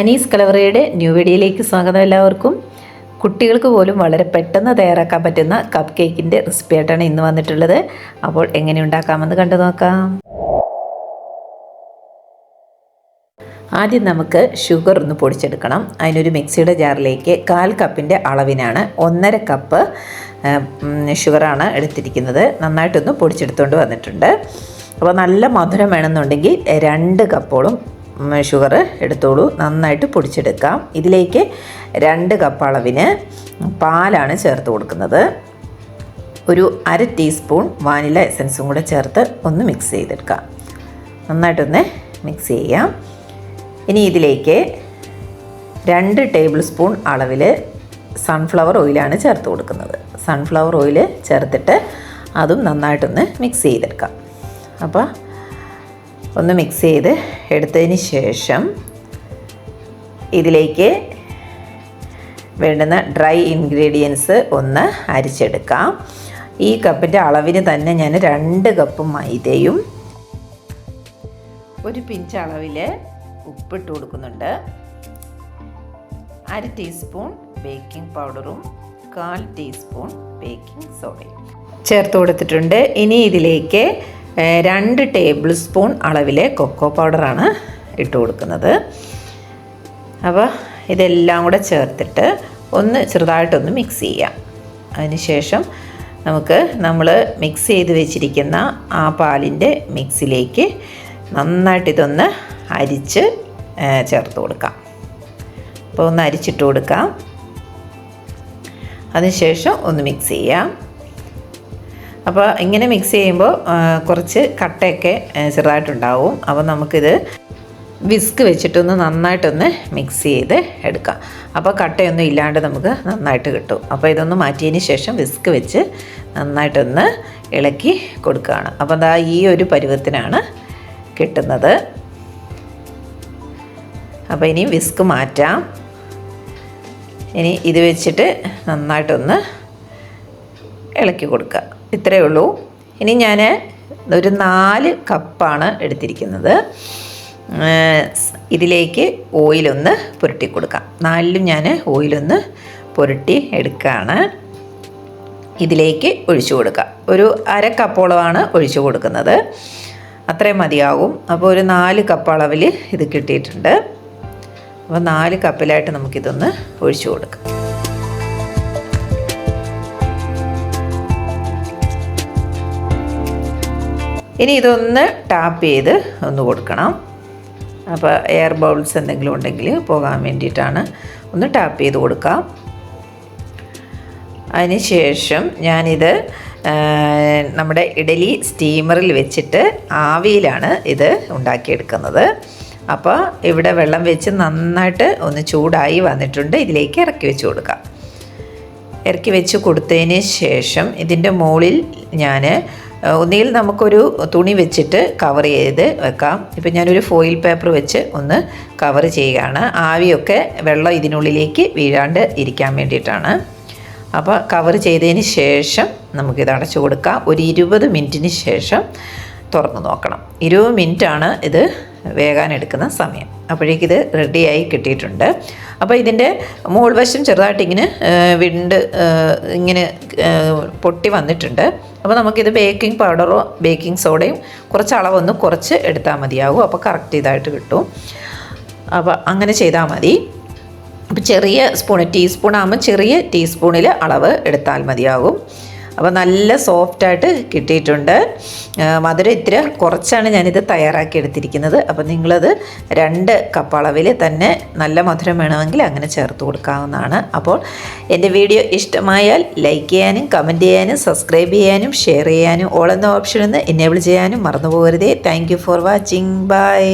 Anees കലവറയുടെ new വീഡിയോയിലേക്ക് സ്വാഗതം എല്ലാവർക്കും. കുട്ടികൾക്ക് പോലും വളരെ പെട്ടെന്ന് തയ്യാറാക്കാൻ പറ്റുന്ന കപ്പ് കേക്കിന്റെ റെസിപ്പി ആയിട്ടാണ് ഇന്ന് വന്നിട്ടുള്ളത്. അപ്പോൾ എങ്ങനെ ഉണ്ടാക്കാമെന്ന് കണ്ടു നോക്കാം. ആദ്യം നമുക്ക് ഷുഗർ ഒന്ന് പൊടിച്ചെടുക്കണം. അതിനൊരു മിക്സിയുടെ ജാറിലേക്ക് കാൽ കപ്പിന്റെ അളവിനാണ് ഒന്നര കപ്പ് ഷുഗറാണ് എടുത്തിരിക്കുന്നത്. നന്നായിട്ടൊന്ന് പൊടിച്ചെടുത്തുകൊണ്ട് വന്നിട്ടുണ്ട്. അപ്പോൾ നല്ല മധുരം വേണമെന്നുണ്ടെങ്കിൽ രണ്ട് കപ്പോളം ഷുഗർ എടുത്തോളൂ. നന്നായിട്ട് പൊടിച്ചെടുക്കാം. ഇതിലേക്ക് രണ്ട് കപ്പ് അളവിന് പാലാണ് ചേർത്ത് കൊടുക്കുന്നത്. ഒരു അര ടീസ്പൂൺ വാനില എസൻസും കൂടെ ചേർത്ത് ഒന്ന് മിക്സ് ചെയ്തെടുക്കാം. നന്നായിട്ടൊന്ന് മിക്സ് ചെയ്യാം. ഇനി ഇതിലേക്ക് രണ്ട് ടേബിൾ സ്പൂൺ അളവിൽ സൺഫ്ലവർ ഓയിലാണ് ചേർത്ത് കൊടുക്കുന്നത്. സൺഫ്ലവർ ഓയിൽ ചേർത്തിട്ട് അതും നന്നായിട്ടൊന്ന് മിക്സ് ചെയ്തെടുക്കാം. അപ്പോൾ ഒന്ന് മിക്സ് ചെയ്ത് എടുത്തതിന് ശേഷം ഇതിലേക്ക് വേണ്ടുന്ന ഡ്രൈ ഇൻഗ്രീഡിയൻസ് ഒന്ന് അരിച്ചെടുക്കാം. ഈ കപ്പിന്റെ അളവിന് തന്നെ ഞാൻ രണ്ട് കപ്പ് മൈദയും ഒരു പിഞ്ച് അളവിൽ ഉപ്പിട്ട് കൊടുക്കുന്നുണ്ട്. അര ടീസ്പൂൺ ബേക്കിംഗ് പൗഡറും കാൽ ടീസ്പൂൺ ബേക്കിംഗ് സോഡയും ചേർത്ത് കൊടുത്തിട്ടുണ്ട്. ഇനി ഇതിലേക്ക് രണ്ട് ടേബിൾ സ്പൂൺ അളവിലെ കൊക്കോ പൗഡറാണ് ഇട്ട് കൊടുക്കുന്നത്. അപ്പോൾ ഇതെല്ലാം കൂടെ ചേർത്തിട്ട് ഒന്ന് ചെറുതായിട്ടൊന്ന് മിക്സ് ചെയ്യാം. അതിനുശേഷം നമുക്ക് നമ്മൾ മിക്സ് ചെയ്ത് വെച്ചിരിക്കുന്ന ആ പാലിന്റെ മിക്സിലേക്ക് നന്നായിട്ട് ഇതൊന്ന് അരിച്ച് ചേർത്ത് കൊടുക്കാം. അപ്പോൾ ഒന്ന് അരിച്ചിട്ട് കൊടുക്കാം. അതിനുശേഷം ഒന്ന് മിക്സ് ചെയ്യാം. അപ്പോൾ ഇങ്ങനെ മിക്സ് ചെയ്യുമ്പോൾ കുറച്ച് കട്ടയൊക്കെ ചെറുതായിട്ടുണ്ടാവും. അപ്പോൾ നമുക്കിത് വിസ്ക് വെച്ചിട്ടൊന്ന് നന്നായിട്ടൊന്ന് മിക്സ് ചെയ്ത് എടുക്കാം. അപ്പോൾ കട്ടയൊന്നും ഇല്ലാണ്ട് നമുക്ക് നന്നായിട്ട് കിട്ടും. അപ്പോൾ ഇതൊന്ന് മാറ്റിയതിന് ശേഷം വിസ്ക് വെച്ച് നന്നായിട്ടൊന്ന് ഇളക്കി കൊടുക്കുകയാണ്. അപ്പോൾ അതാ ഈ ഒരു പരുവത്തിനാണ് കിട്ടുന്നത്. അപ്പോൾ ഇനി വിസ്ക് മാറ്റാം. ഇനി ഇത് വെച്ചിട്ട് നന്നായിട്ടൊന്ന് ഇളക്കി കൊടുക്കുക ഇത്രയേ ഉള്ളൂ. ഇനി ഞാൻ ഒരു നാല് കപ്പാണ് എടുത്തിരിക്കുന്നത്. ഇതിലേക്ക് ഓയിലൊന്ന് പുരട്ടി കൊടുക്കാം. നാലിലും ഞാൻ ഓയിലൊന്ന് പുരട്ടി എടുക്കുകയാണ് ഇതിലേക്ക് ഒഴിച്ചു കൊടുക്കുക ഒരു അര കപ്പോളമാണ് ഒഴിച്ചു കൊടുക്കുന്നത്. അത്രയും മതിയാകും. അപ്പോൾ ഒരു നാല് കപ്പ് അളവിൽ ഇത് കിട്ടിയിട്ടുണ്ട്. അപ്പോൾ നാല് കപ്പിലായിട്ട് നമുക്കിതൊന്ന് ഒഴിച്ചു കൊടുക്കാം. ഇനി ഇതൊന്ന് ടാപ്പ് ചെയ്ത് ഒന്ന് കൊടുക്കണം. അപ്പോൾ എയർ ബൗൾസ് എന്തെങ്കിലും ഉണ്ടെങ്കിൽ പോകാൻ വേണ്ടിയിട്ടാണ് ഒന്ന് ടാപ്പ് ചെയ്ത് കൊടുക്കാം അതിന് ശേഷം ഞാനിത് നമ്മുടെ ഇഡലി സ്റ്റീമറിൽ വെച്ചിട്ട് ആവിയിലാണ് ഇത് ഉണ്ടാക്കിയെടുക്കുന്നത്. അപ്പോൾ ഇവിടെ വെള്ളം വെച്ച് നന്നായിട്ട് ഒന്ന് ചൂടായി വന്നിട്ടുണ്ട്. ഇതിലേക്ക് ഇറക്കി വെച്ച് കൊടുക്കാം. ഇറക്കി വെച്ച് കൊടുത്തതിന് ശേഷം ഇതിന്റെ മുകളിൽ ഞാൻ ഒന്നുകിൽ നമുക്കൊരു തുണി വെച്ചിട്ട് കവർ ചെയ്ത് വെക്കാം. ഇപ്പം ഞാനൊരു ഫോയിൽ പേപ്പർ വെച്ച് ഒന്ന് കവർ ചെയ്യുകയാണ്. ആവിയൊക്കെ വെള്ളം ഇതിനുള്ളിലേക്ക് വീഴാണ്ട് ഇരിക്കാൻ വേണ്ടിയിട്ടാണ്. അപ്പോൾ കവർ ചെയ്തതിന് ശേഷം നമുക്കിത് അടച്ചു കൊടുക്കാം. ഒരു ഇരുപത് മിനിറ്റിന് ശേഷം തുറന്ന് നോക്കണം. ഇരുപത് മിനിറ്റാണ് ഇത് വേകാൻ എടുക്കുന്ന സമയം. അപ്പോഴേക്കും ഇത് റെഡിയായി കിട്ടിയിട്ടുണ്ട്. അപ്പോൾ ഇതിന്റെ മുകൾ വശം ചെറുതായിട്ട് ഇങ്ങനെ വിണ്ട് ഇങ്ങനെ പൊട്ടി വന്നിട്ടുണ്ട്. അപ്പോൾ നമുക്കിത് ബേക്കിംഗ് പൗഡറോ ബേക്കിംഗ് സോഡയും കുറച്ച് അളവൊന്ന് കുറച്ച് എടുത്താൽ മതിയാകും. അപ്പോൾ കറക്റ്റ് ഇതായിട്ട് കിട്ടും. അപ്പോൾ അങ്ങനെ ചെയ്താൽ മതി. അപ്പോൾ ചെറിയ സ്പൂൺ ടീസ്പൂൺ ആകുമ്പോൾ ചെറിയ ടീസ്പൂണിൽ അളവ് എടുത്താൽ മതിയാകും. അപ്പോൾ നല്ല സോഫ്റ്റായിട്ട് കിട്ടിയിട്ടുണ്ട്. മധുരം ഇത്തിരി കുറച്ചാണ് ഞാനിത് തയ്യാറാക്കി എടുത്തിരിക്കുന്നത്. അപ്പോൾ നിങ്ങളത് രണ്ട് കപ്പ് അളവിൽ തന്നെ നല്ല മധുരം വേണമെങ്കിൽ അങ്ങനെ ചേർത്ത് കൊടുക്കാവുന്നതാണ്. അപ്പോൾ എന്റെ വീഡിയോ ഇഷ്ടമായാൽ ലൈക്ക് ചെയ്യാനും കമന്റ് ചെയ്യാനും സബ്സ്ക്രൈബ് ചെയ്യാനും ഷെയർ ചെയ്യാനും ഓൾ എന്ന ഓപ്ഷനിൽ നിന്ന് എനേബിൾ ചെയ്യാനും മറന്നു പോകരുതേ. Thank for watching bye